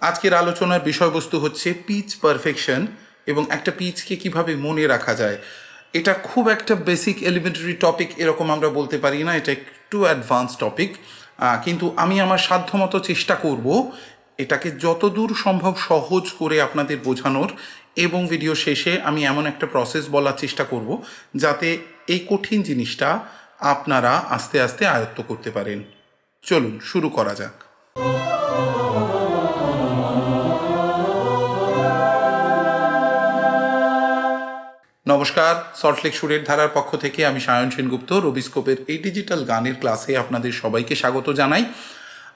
আজকের আলোচনার বিষয়বস্তু হচ্ছে পিচ পারফেকশন এবং একটা পিচকে কীভাবে মনে রাখা যায়। এটা খুব একটা বেসিক এলিমেন্টারি টপিক এরকম আমরা বলতে পারি না, এটা একটু অ্যাডভান্স টপিক কিন্তু আমি আমার সাধ্যমতো চেষ্টা করব এটাকে যতদূর সম্ভব সহজ করে আপনাদের বোঝানোর এবং ভিডিও শেষে আমি এমন একটা প্রসেস বলার চেষ্টা করব যাতে এই কঠিন জিনিসটা আপনারা আস্তে আস্তে আয়ত্ত করতে পারেন। চলুন, শুরু করা যাক। নমস্কার সল্টলেক সুরের ধারার পক্ষ থেকে আমি সায়ন সেনগুপ্ত রবিস্কোপের এই ডিজিটাল গানের ক্লাসে আপনাদের সবাইকে স্বাগত জানাই।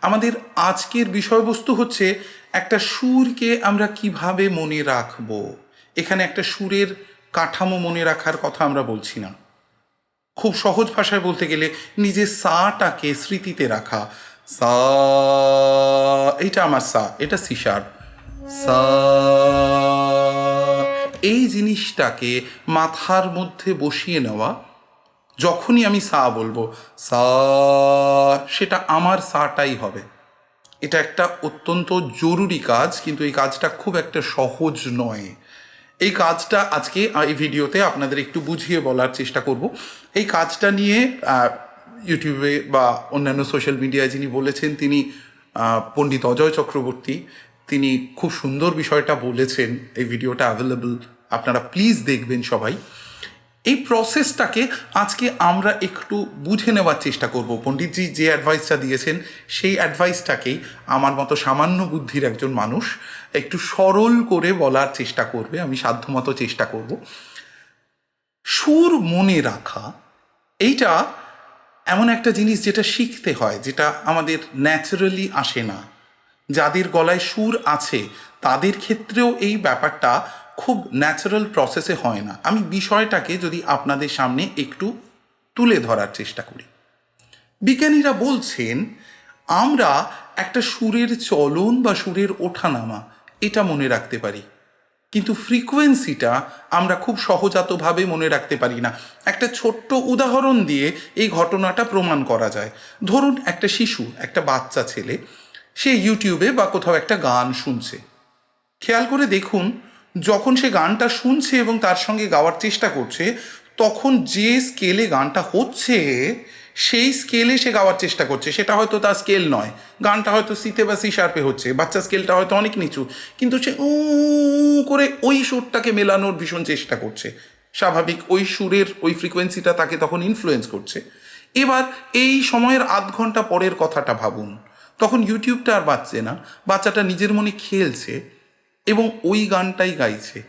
আমাদের আজকের বিষয়বস্তু হচ্ছে একটা সুরকে আমরা কীভাবে মনে রাখব? এখানে একটা সুরের কাঠামো মনে রাখার কথা আমরা বলছি না। খুব সহজ ভাষায় বলতে গেলে নিজের সাটাকে স্মৃতিতে রাখা। সা, এইটা আমার সা, এটা সি শার্প সা এই জিনিসটাকে মাথার মধ্যে বসিয়ে নেওয়া, যখনই আমি সা বলব, সা, সেটা আমার সাটাই হবে। এটা একটা অত্যন্ত জরুরি কাজ, কিন্তু এই কাজটা খুব একটা সহজ নয়। এই কাজটা আজকে এই ভিডিওতে আপনাদের একটু বুঝিয়ে বলার চেষ্টা করব। এই কাজটা নিয়ে ইউটিউবে বা অন্যান্য সোশ্যাল মিডিয়ায় যিনি বলেছেন, তিনি পণ্ডিত অজয় চক্রবর্তী। তিনি খুব সুন্দর বিষয়টা বলেছেন, এই ভিডিওটা অ্যাভেলেবল আপনারা প্লিজ দেখবেন সবাই। এই প্রসেসটাকে আজকে আমরা একটু বুঝে নেওয়ার চেষ্টা করব। পণ্ডিতজি যে অ্যাডভাইসটা দিয়েছেন, সেই অ্যাডভাইসটাকেই আমার মতো সামান্য বুদ্ধির একজন মানুষ একটু সরল করে বলার চেষ্টা করবে, আমি সাধ্যমতো চেষ্টা করব। সুর মনে রাখা, এইটা এমন একটা জিনিস যেটা শিখতে হয়, যেটা আমাদের ন্যাচারালি আসে না। যাদের গলায় সুর আছে, তাদের ক্ষেত্রেও এই ব্যাপারটা খুব ন্যাচারাল প্রসেসে হয় না। আমি বিষয়টাকে যদি আপনাদের সামনে একটু তুলে ধরার চেষ্টা করি। বিজ্ঞানীরা বলছেন, আমরা একটা সুরের চলন বা সুরের ওঠানামা, এটা মনে রাখতে পারি। কিন্তু ফ্রিকোয়েন্সিটা আমরা খুব সহজাতভাবে মনে রাখতে পারি না। একটা ছোট্ট উদাহরণ দিয়ে এই ঘটনাটা প্রমাণ করা যায়। ধরুন একটা শিশু, একটা বাচ্চা ছেলে সে ইউটিউবে বা কোথাও একটা গান শুনছে। খেয়াল করে দেখুন, যখন সে গানটা শুনছে এবং তার সঙ্গে গাওয়ার চেষ্টা করছে, তখন যে স্কেলে গানটা হচ্ছে, সেই স্কেলে সে গাওয়ার চেষ্টা করছে। সেটা হয়তো তার স্কেল নয়। গানটা হয়তো সিতে বা সি শার্পে হচ্ছে, বাচ্চা স্কেলটা হয়তো অনেক নিচু, কিন্তু সে উ করে ওই সুরটাকে মেলানোর ভীষণ চেষ্টা করছে। স্বাভাবিক ওই সুরের, ওই ফ্রিকোয়েন্সিটা তাকে তখন ইনফ্লুয়েন্স করছে। এবার এই সময়ের আধ ঘণ্টা পরের কথাটা ভাবুন। তখন ইউটিউবটা আর বাচ্চে না। বাচ্চাটা নিজের মনে খেলছে এবং ওই গানটাই গাইছে।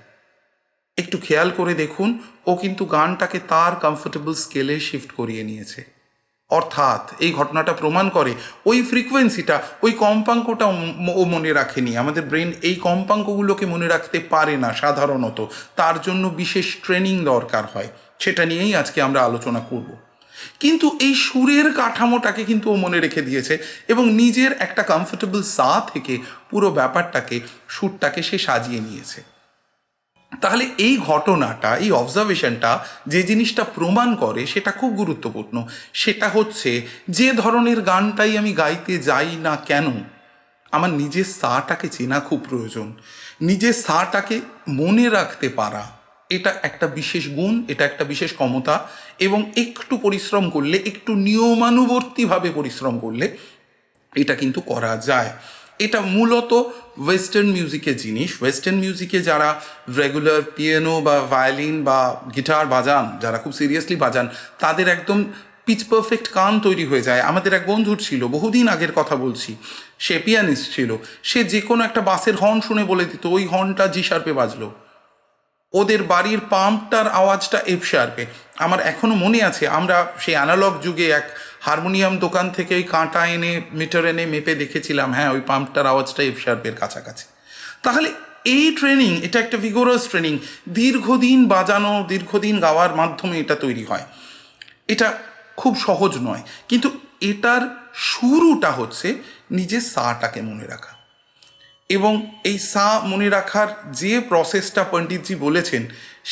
একটু খেয়াল করে দেখুন, ও কিন্তু গানটাকে তার কমফোর্টেবল স্কেলে শিফট করিয়ে নিয়েছে। অর্থাৎ এই ঘটনাটা প্রমাণ করে ওই ফ্রিকোয়েন্সিটা ওই কম্পাঙ্কটা ও মনে রাখেনি। আমাদের ব্রেন এই কম্পাঙ্কগুলোকে মনে রাখতে পারে না সাধারণত। তার জন্য বিশেষ ট্রেনিং দরকার হয়। সেটা নিয়েই আজকে আমরা আলোচনা করব। কিন্তু এই সুরের কাঠামোটাকে কিন্তু ও মনে রেখে দিয়েছে এবং নিজের একটা কমফোর্টেবল সা থেকে পুরো ব্যাপারটাকে, সুরটাকে সে সাজিয়ে নিয়েছে। তাহলে এই ঘটনাটা, এই অবজারভেশনটা যে জিনিসটা প্রমাণ করে সেটা খুব গুরুত্বপূর্ণ। সেটা হচ্ছে যে ধরনের গানটাই আমি গাইতে যাই না কেন, আমার নিজের সাটাকে চেনা খুব প্রয়োজন। নিজের সাটাকে মনে রাখতে পারা এটা একটা বিশেষ গুণ, এটা একটা বিশেষ ক্ষমতা এবং একটু পরিশ্রম করলে, একটু নিয়মানুবর্তীভাবে পরিশ্রম করলে এটা কিন্তু করা যায়। এটা মূলত ওয়েস্টার্ন মিউজিকের জিনিস। ওয়েস্টার্ন মিউজিকে যারা রেগুলার পিয়ানো বা ভায়োলিন বা গিটার বাজান, যারা খুব সিরিয়াসলি বাজান, তাদের একদম পিচ পারফেক্ট কান তৈরি হয়ে যায়। আমাদের এক বন্ধুর ছিল, বহুদিন আগের কথা বলছি। সে পিয়ানিস্ট ছিল। সে যে কোনো একটা বাসের হর্ন শুনে বলে দিত, ওই হর্নটা জি বাজলো। ওদের বাড়ির পাম্পটার আওয়াজটা এফ শার্পে আমার এখনও মনে আছে, আমরা সেই অ্যানালগ যুগে এক হারমোনিয়াম দোকান থেকে ওই কাঁটা এনে মিটার এনে মেপে দেখেছিলাম হ্যাঁ ওই পাম্পটার আওয়াজটা এফ শার্পের কাছাকাছি। তাহলে এই ট্রেনিং এটা একটা ভিগোরাস ট্রেনিং দীর্ঘদিন বাজানো, দীর্ঘদিন গাওয়ার মাধ্যমে এটা তৈরি হয়। এটা খুব সহজ নয়, কিন্তু এটার শুরুটা হচ্ছে নিজের সাটাকে মনে রাখা। এবং এই সা মনে রাখার যে প্রসেসটা পণ্ডিতজি বলেছেন,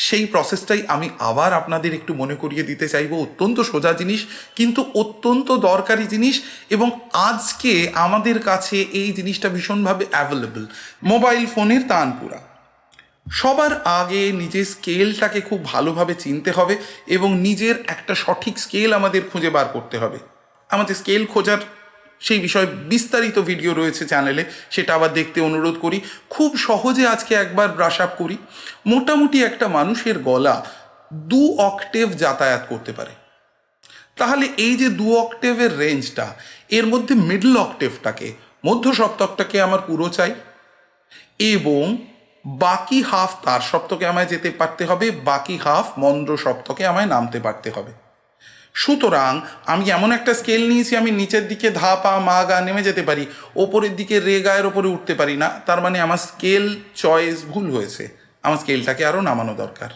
সেই প্রসেসটাই আমি আবার আপনাদের একটু মনে করিয়ে দিতে চাইব। অত্যন্ত সোজা জিনিস, কিন্তু অত্যন্ত দরকারি জিনিস এবং আজকে আমাদের কাছে এই জিনিসটা ভীষণভাবে অ্যাভেলেবল মোবাইল ফোনের তানপুরা। সবার আগে নিজের স্কেলটাকে খুব ভালোভাবে চিনতে হবে এবং নিজের একটা সঠিক স্কেল আমাদের খুঁজে বার করতে হবে। আমাদের স্কেল খোঁজার সেই বিষয়ে বিস্তারিত ভিডিও রয়েছে চ্যানেলে সেটা আবার দেখতে অনুরোধ করি। খুব সহজে আজকে একবার ব্রাশ আপ করি। মোটামুটি একটা মানুষের গলা দু অক্টেভ যাতায়াত করতে পারে। তাহলে এই যে দু অক্টেভের রেঞ্জটা এর মধ্যে মিডল অক্টেভটাকে মধ্য সপ্তকটাকে আমার পুরো চাই। এবং বাকি হাফ তার সপ্তকে আমায় যেতে পারতে হবে, বাকি হাফ মন্দ্র সপ্তকে আমায় নামতে পারতে হবে। সুতরাং আমি এমন একটা স্কেল নিয়েছি, আমি নিচের দিকে ধা, পা, মা, গা নেমে যেতে পারি, ওপরের দিকে রে, গায়ের ওপরে উঠতে পারি না, তার মানে আমার স্কেল চয়েস ভুল হয়েছে, আমার স্কেলটাকে আরও নামানো দরকার।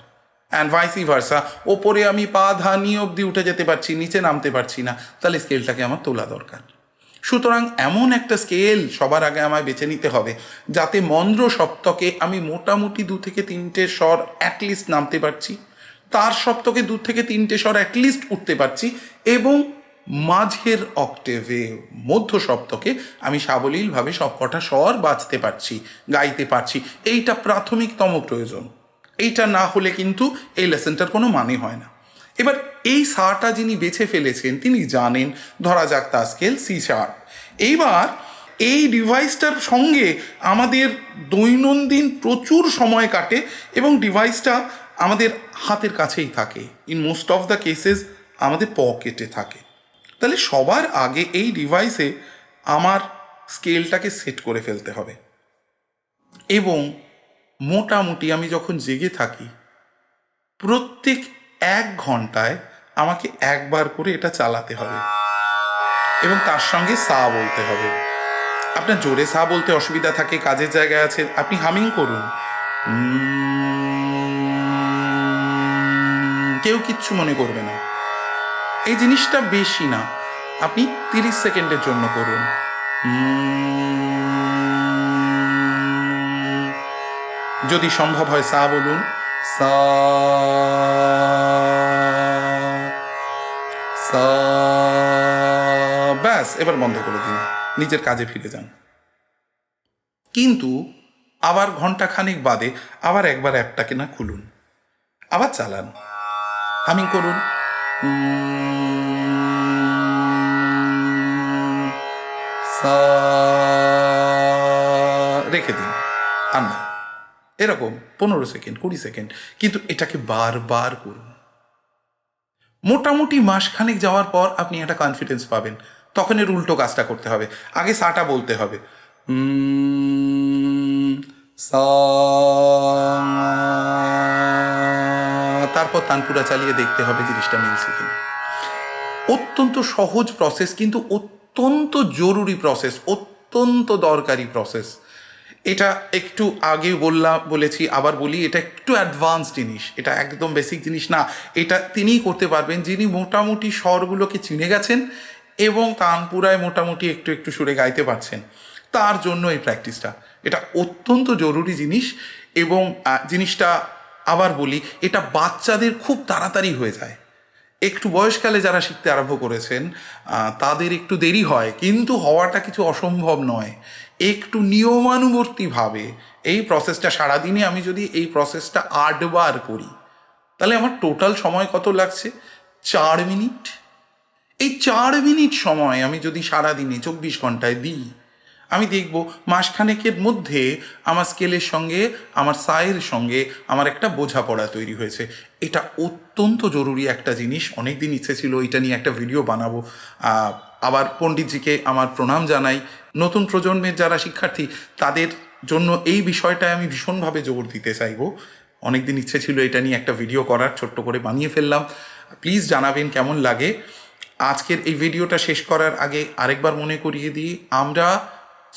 অ্যান্ড ভাইসি ভার্সা ওপরে আমি পা, ধা নিয়ে অবধি উঠে যেতে পারছি, নিচে নামতে পারছি না, তাহলে স্কেলটাকে আমার তোলা দরকার। সুতরাং এমন একটা স্কেল সবার আগে আমায় বেছে নিতে হবে, যাতে মন্দ্র সপ্তকে আমি মোটামুটি দু থেকে তিনটে স্বর অ্যাটলিস্ট নামতে পারছি। তার সপ্তকে দু থেকে তিনটে স্বর অ্যাটলিস্ট উঠতে পারছি এবং মাঝের অক্টেভে মধ্য সপ্তকে আমি সাবলীলভাবে সবকটা স্বর বাজতে পারছি, গাইতে পারছি। এইটা প্রাথমিকতম প্রয়োজন। এইটা না হলে কিন্তু এই লেসনটার কোনো মানে হয় না। এবার এই সাটা যিনি বেছে ফেলেছেন, তিনি জানেন, ধরা যাক তার স্কেল সি শার্প এইবার এই ডিভাইসটার সঙ্গে আমাদের দৈনন্দিন প্রচুর সময় কাটে এবং ডিভাইসটা আমাদের হাতের কাছেই থাকে। In most of the cases আমাদের পকেটে থাকে। তাহলে সবার আগে এই ডিভাইসে আমার স্কেলটাকে সেট করে ফেলতে হবে। এবং মোটামুটি আমি যখন জেগে থাকি, প্রত্যেক এক ঘন্টায় আমাকে একবার করে এটা চালাতে হবে। এবং তার সঙ্গে সা বলতে হবে। আপনার জোরে সা বলতে অসুবিধা থাকে, কাজের জায়গায় আছে আপনি হামিং করুন। কেউ কিচ্ছু মনে করবে না। এই জিনিসটা বেশি না। আপনি তিরিশ সেকেন্ডের জন্য করুন। যদি সম্ভব হয় সা বলুন। সা সা, ব্যাস, এবার বন্ধ করে দিন। নিজের কাজে ফিরে যান। কিন্তু আবার ঘণ্টা খানিক বাদে আবার একবার অ্যাপটাকে না খুলুন। আবার চালান। হামিং করুন। রেখে দিন। আর এরকম পনেরো সেকেন্ড, কুড়ি সেকেন্ড, কিন্তু এটাকে বারবার করুন। মোটামুটি মাসখানেক যাওয়ার পর আপনি একটা কনফিডেন্স পাবেন। তখন এর উল্টো কাজটা করতে হবে। আগে সাটা বলতে হবে। সা তারপর তানপুরা চালিয়ে দেখতে হবে জিনিসটা মিলছে কিনা। অত্যন্ত সহজ প্রসেস কিন্তু অত্যন্ত জরুরি প্রসেস অত্যন্ত দরকারি প্রসেস এটা একটু আগে বললাম বলেছি, আবার বলি, এটা একটু অ্যাডভান্স জিনিস। এটা একদম বেসিক জিনিস না। এটা তিনিই করতে পারবেন যিনি মোটামুটি স্বরগুলোকে চিনে গেছেন এবং তানপুরায় মোটামুটি একটু একটু সুরে গাইতে পারছেন। তার জন্য এই প্র্যাকটিসটা এটা অত্যন্ত জরুরি জিনিস এবং জিনিসটা আবার বলি, এটা বাচ্চাদের খুব তাড়াতাড়ি হয়ে যায়। একটু বয়সকালে যারা শিখতে আরম্ভ করেছেন তাদের একটু দেরি হয়, কিন্তু হওয়াটা কিছু অসম্ভব নয়। একটু নিয়মানুবর্তীভাবে এই প্রসেসটা সারাদিনে আমি যদি এই প্রসেসটা আটবার করি, তাহলে আমার টোটাল সময় কত লাগছে? চার মিনিট। এই চার মিনিট সময় আমি যদি সারাদিনে চব্বিশ ঘন্টায় দিই আমি দেখব মাসখানেকের মধ্যে আমার স্কেলের সঙ্গে, আমার সায়ের সঙ্গে আমার একটা বোঝাপড়া তৈরি হয়েছে। এটা অত্যন্ত জরুরি একটা জিনিস। অনেক দিন ইচ্ছে ছিল এটা নিয়ে একটা ভিডিও বানাবো। আবার পণ্ডিতজিকে আমার প্রণাম জানাই। নতুন প্রজন্মের যারা শিক্ষার্থী, তাদের জন্য এই বিষয়টায় আমি ভীষণভাবে জোর দিতে চাইব। অনেক দিন ইচ্ছে ছিল এটা নিয়ে একটা ভিডিও করার, ছোট্ট করে বানিয়ে ফেললাম। প্লিজ জানাবেন কেমন লাগে। আজকের এই ভিডিওটা শেষ করার আগে আরেকবার মনে করিয়ে দিই, আমরা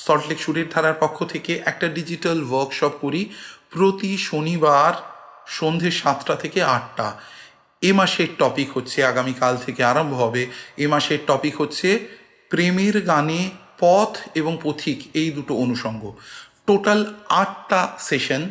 সল্টলেক সুরের ধারার পক্ষ থেকে একটা ডিজিটাল ওয়ার্কশপ করি প্রতি শনিবার সন্ধে সাতটা থেকে আটটা। এ মাসের টপিক হচ্ছে আগামীকাল থেকে আরম্ভ হবে। এ মাসের টপিক হচ্ছে প্রেমের গানে পথ এবং পথিক এই দুটো অনুষঙ্গ। টোটাল আটটা সেশন,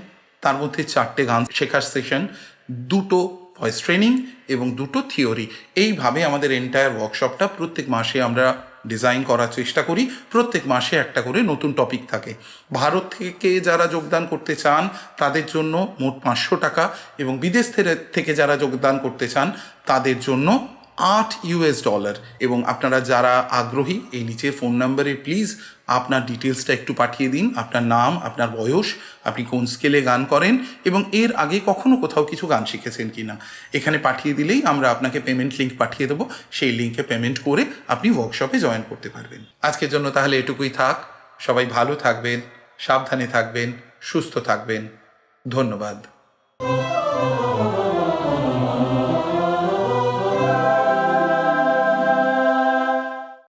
তার মধ্যে চারটে গান শেখার সেশন, দুটো ভয়েস ট্রেনিং এবং দুটো থিওরি। এইভাবে আমাদের এন্টায়ার ওয়ার্কশপটা প্রত্যেক মাসে আমরা ডিজাইন করার চেষ্টা করি, প্রত্যেক মাসে একটা করে নতুন টপিক থাকে। ভারত থেকে যারা যোগদান করতে চান, তাদের জন্য মোট পাঁচশো টাকা এবং বিদেশ থেকে- যারা যোগদান করতে চান, তাদের জন্য আট ইউএস ডলার এবং আপনারা যারা আগ্রহী, এই নিচের ফোন নাম্বারে প্লিজ আপনার ডিটেলসটা একটু পাঠিয়ে দিন। আপনার নাম, আপনার বয়স, আপনি কোন স্কেলে গান করেন এবং এর আগে কখনো কোথাও কিছু গান শিখেছেন কি না এখানে পাঠিয়ে দিলেই আমরা আপনাকে পেমেন্ট লিঙ্ক পাঠিয়ে দেবো। সেই লিঙ্কে পেমেন্ট করে আপনি ওয়ার্কশপে জয়েন করতে পারবেন। আজকের জন্য তাহলে এটুকুই থাক। সবাই ভালো থাকবেন, সাবধানে থাকবেন, সুস্থ থাকবেন। ধন্যবাদ।